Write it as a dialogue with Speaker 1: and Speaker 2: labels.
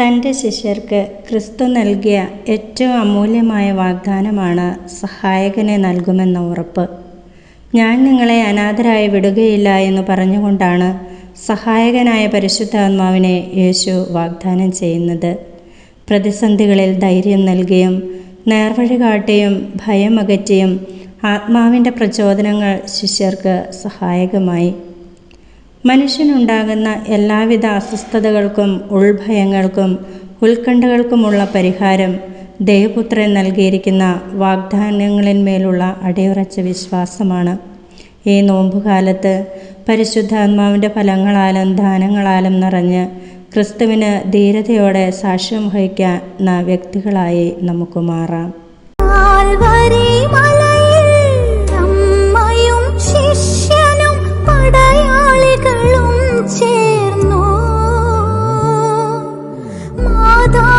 Speaker 1: തന്റെ ശിഷ്യർക്ക് ക്രിസ്തു നൽകിയ ഏറ്റവും അമൂല്യമായ വാഗ്ദാനമാണ് സഹായകനെ നൽകുമെന്ന ഉറപ്പ്. ഞാൻ നിങ്ങളെ അനാഥരായി വിടുകയില്ല എന്ന് പറഞ്ഞുകൊണ്ടാണ് സഹായകനായ പരിശുദ്ധാത്മാവിനെ യേശു വാഗ്ദാനം ചെയ്യുന്നത്. പ്രതിസന്ധികളിൽ ധൈര്യം നൽകിയും നേർവഴി കാട്ടിയും ഭയമകറ്റിയും ആത്മാവിന്റെ പ്രചോദനങ്ങൾ ശിഷ്യർക്ക് സഹായകമായി. മനുഷ്യനുണ്ടാകുന്ന എല്ലാവിധ അസ്വസ്ഥതകൾക്കും ഉൾഭയങ്ങൾക്കും ഉത്കണ്ഠകൾക്കുമുള്ള പരിഹാരം ദേവപുത്രൻ നൽകിയിരിക്കുന്ന വാഗ്ദാനങ്ങളിന്മേലുള്ള അടിയുറച്ച വിശ്വാസമാണ്. ഈ നോമ്പുകാലത്ത് പരിശുദ്ധാത്മാവിന്റെ ഫലങ്ങളാലും ദാനങ്ങളാലും നിറഞ്ഞ് ക്രിസ്തുവിന് ധീരതയോടെ സാക്ഷ്യം വഹിക്കുന്ന വ്യക്തികളായി നമുക്ക് മാറാം.
Speaker 2: todo.